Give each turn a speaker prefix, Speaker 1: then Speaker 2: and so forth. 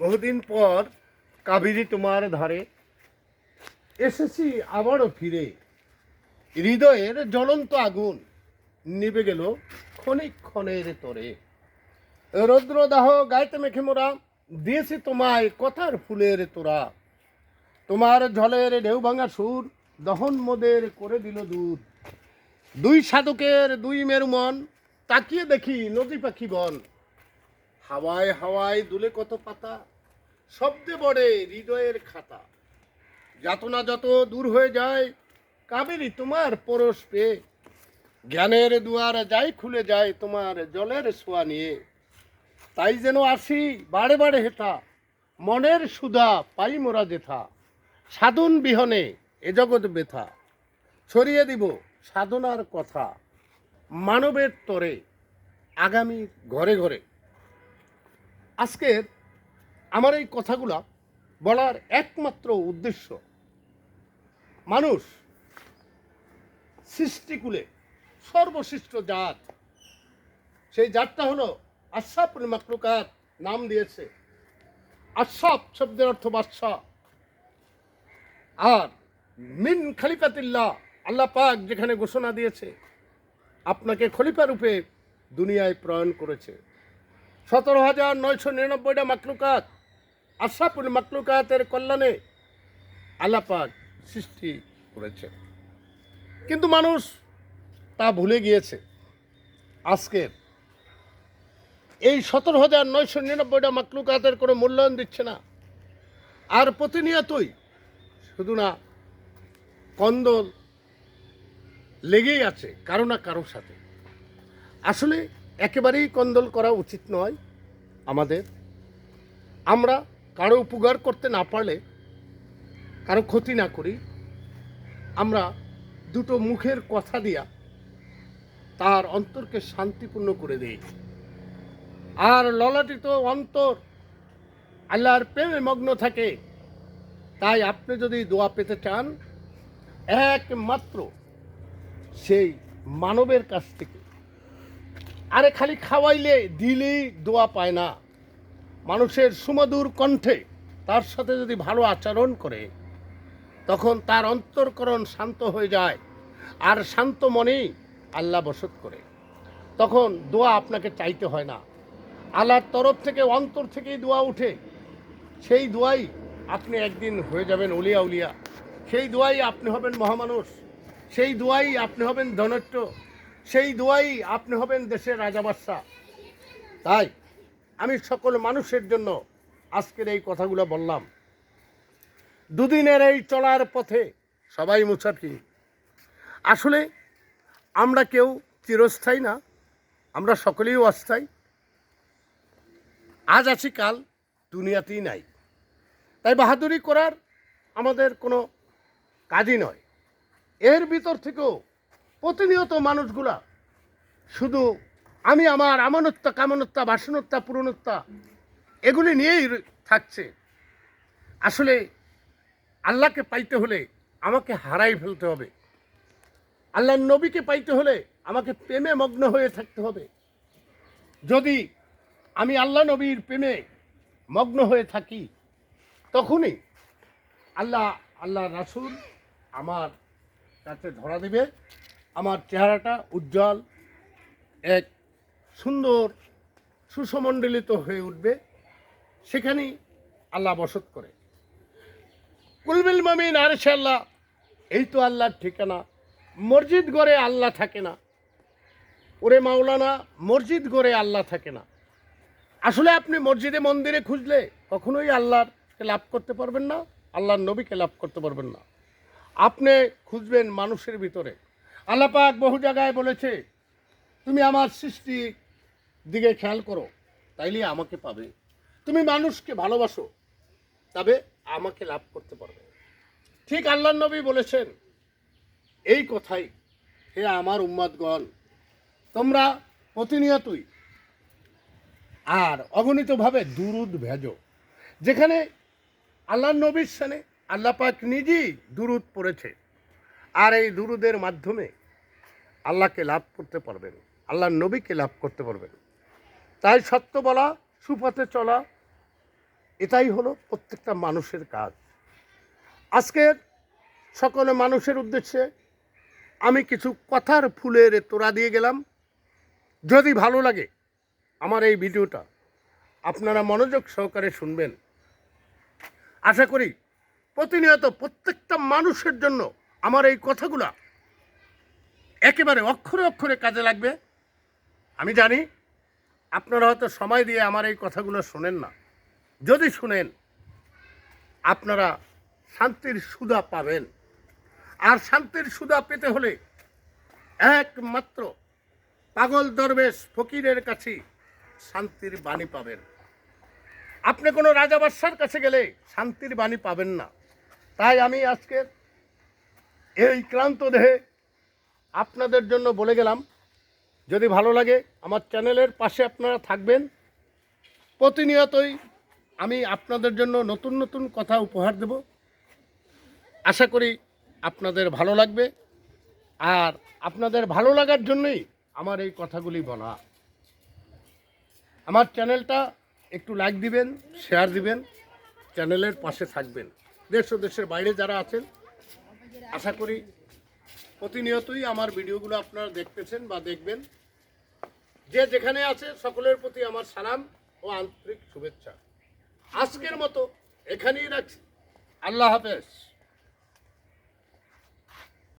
Speaker 1: বহুদিন পর কাবেরী তোমার ধারে এসেছি আবারও ফিরে। হৃদয়ের জ্বলন্ত আগুন নিভে গেল ক্ষণিক ক্ষণের তরে। রৌদ্রদাহ গাইতে মেখে মোরা, দিয়েছি তোমায় কথার ফুলের তোরা। তোমার ঝলের ঢেউ ভাঙা সুর দহন মোদের করে দিল দূর। দুই সাধকের দুই মেরু মন, তাকিয়ে দেখি নদী পাখি বন। হাওয়ায় হাওয়ায় দুলে কত পাতা, শব্দে বড়ে হৃদয়ের খাতা। যাতনা যত দূর হয়ে যায়, কাবেরি তোমার পরশ পেয়ে। জ্ঞানের দুয়ার যাই খুলে যায় তোমার জলের ছোঁয়া নিয়ে। তাই যেন আসি বাড়ে বাড়ে হেথা মনের সুধা পাই মোরা যেথা। সাধন বিহনে এ জগৎ বেথা, ছড়িয়ে দিব সাধনার কথা। মানবের তরে আগামী ঘরে ঘরে। আজকের আমার এই কথাগুলা বলার একমাত্র উদ্দেশ্য, মানুষ সৃষ্টিকুলে সর্বশ্রেষ্ঠ জাত। সেই জাতটা হলো আশাপুল মাকলুকাত নাম দিয়েছে। আশাপ শব্দের অর্থ বাদশাহ। আর মিন খালিফাতিল্লাহ আল্লাহ পাক যেখানে ঘোষণা দিয়েছে, আপনাকে খলিফা রূপে দুনিয়ায় প্রয়ণ করেছে। সতেরো হাজার নয়শো নিরানব্বইটা মাকলুকাত। আশাপুল মাকলুকাতের কল্যাণে আল্লাহ পাক সৃষ্টি করেছে। কিন্তু মানুষ তা ভুলে গিয়েছে। আজকের এই সতেরো হাজার নয়শো নিরানব্বইটা মাকলুকাতের কোনো মূল্যায়ন দিচ্ছে না। আর প্রতিনিয়তই শুধু না কন্দল লেগেই আছে, কারও না কারোর সাথে। আসলে একেবারেই কন্দল করা উচিত নয় আমাদের। আমরা কারও উপকার করতে না পারলে, কারও ক্ষতি না করি। আমরা দুটো মুখের কথা দিয়া তার অন্তরকে শান্তিপূর্ণ করে দেই। আর ললাটিত অন্তর আল্লাহর প্রেমে মগ্ন থাকে। তাই আপনি যদি দোয়া পেতে চান, একমাত্র সেই মানবের কাছ থেকে আরে খালি খাওয়াইলে দিলেই দোয়া পায় না। মানুষের সুমধুর কণ্ঠে তার সাথে যদি ভালো আচরণ করে, তখন তার অন্তরকরণ শান্ত হয়ে যায় আর শান্ত মনেই আল্লাহ বসত করে। তখন দোয়া আপনাকে চাইতে হয় না। আল্লাহর তরফ থেকে, অন্তর থেকেই দোয়া উঠে। সেই দোয়াই আপনি একদিন হয়ে যাবেন উলিয়া উলিয়া। সেই দোয়াই আপনি হবেন মহামানুষ। সেই দোয়াই আপনি হবেন ধনট্য সেই দোয়াই আপনি হবেন দেশের রাজা বাদশাহ। তাই আমি সকল মানুষের জন্য আজকের এই কথাগুলো বললাম। দুদিনের এই চলার পথে সবাই মুসাফি আসলে আমরা কেউ চিরস্থায়ী না, আমরা সকলেই অস্থায়ী। আজ আছি, কাল দুনিয়াতেই নাই। তাই বাহাদুরি করার আমাদের কোনো কাজই নয়। এর ভিতর থেকেও প্রতিনিয়ত মানুষগুলা শুধু আমি আমার আমানত্তা, কামনত্তা, বাসনত্তা পূরণত্তা এগুলি নিয়েই থাকছে। আসলে আল্লাহকে পাইতে হলে আমাকে হারাই ফেলতে হবে। আল্লাহর নবীকে পাইতে হলে আমাকে প্রেমে মগ্ন হয়ে থাকতে হবে। যদি আমি আল্লাহ নবীর প্রেমে মগ্ন হয়ে থাকি, তখনই আল্লাহ আল্লাহ রাসূল আমার কাছে ধরা দেবে। আমার চেহারাটা উজ্জ্বল, এক সুন্দর সুসমণ্ডলিত হয়ে উঠবে। সেখানেই আল্লাহ বসত করে। কুলবিল মামিন, আর আল্লাহ এই তো আল্লাহর ঠিকানা। মসজিদ গড়ে আল্লাহ থাকে না। ওরে মাওলানা, মসজিদ গড়ে আল্লাহ থাকে না। আসলে আপনি মসজিদে মন্দিরে খুঁজলে কখনোই আল্লাহকে লাভ করতে পারবেন না, আল্লাহর নবীকে লাভ করতে পারবেন না। আপনি খুঁজবেন মানুষের ভিতরে। আল্লাহ পাক বহু জায়গায় বলেছে, তুমি আমার সৃষ্টি দিকে খেয়াল করো তাইলে আমাকে পাবে। তুমি মানুষকে ভালোবাসো, তবে আমাকে লাভ করতে পারবে। ঠিক আল্লাহ নবী বলেছেন, এই কথাই, হে আমার উম্মাদগণ, তোমরা প্রতিনিয়তই আর অগণিতভাবে দুরুদ ভেজো। যেখানে আল্লাহ নবীর সানে আল্লাহ পাক নিজেই দুরুদ পড়েছে। আর এই দুরুদের মাধ্যমে আল্লাহকে লাভ করতে পারবেন, আল্লাহর নবীকে লাভ করতে পারবেন। তাই সত্য বলা, সুপথে চলা, এটাই হলো প্রত্যেকটা মানুষের কাজ। আজকের সকলে মানুষের উদ্দেশ্যে আমি কিছু কথার ফুলের তোড়া দিয়ে গেলাম। যদি ভালো লাগে আমার এই ভিডিওটা, আপনারা মনোযোগ সহকারে শুনবেন। আশা করি প্রতিনিয়ত প্রত্যেকটা মানুষের জন্য আমার এই কথাগুলা একেবারে অক্ষরে অক্ষরে কাজে লাগবে। আমি জানি আপনারা হয়তো সময় দিয়ে আমার এই কথাগুলো শোনেন না। যদি শুনেন, আপনারা শান্তির সুদা পাবেন। আর শান্তির সুদা পেতে হলে একমাত্র পাগল দরবেশ ফকিরের কাছে শান্তির বাণী পাবেন। আপনি কোনো রাজা বাদশার কাছে গেলে শান্তির বাণী পাবেন না। তাই আমি আজকের এই ক্লান্ত দেহে আপনাদের জন্য বলে গেলাম, যদি ভালো লাগে আমার চ্যানেলের পাশে আপনারা থাকবেন। প্রতিনিয়তই আমি আপনাদের জন্য নতুন নতুন কথা উপহার দেব। আশা করি আপনাদের ভালো লাগবে। আর আপনাদের ভালো লাগার জন্যই আমার এই কথাগুলি বলা। আমার চ্যানেলটা একটু লাইক দিবেন শেয়ার দিবেন, চ্যানেলের পাশে থাকবেন। দেশ ও দেশের বাইরে যারা আছেন, আশা করি প্রতিনিয়তই আমার ভিডিওগুলো আপনারা দেখতেছেন বা দেখবেন। যে যেখানে আছে, সকলের প্রতি আমার সালাম ও আন্তরিক শুভেচ্ছা। আজকের মতো এখানেই রাখছি। আল্লাহ হাফেজ।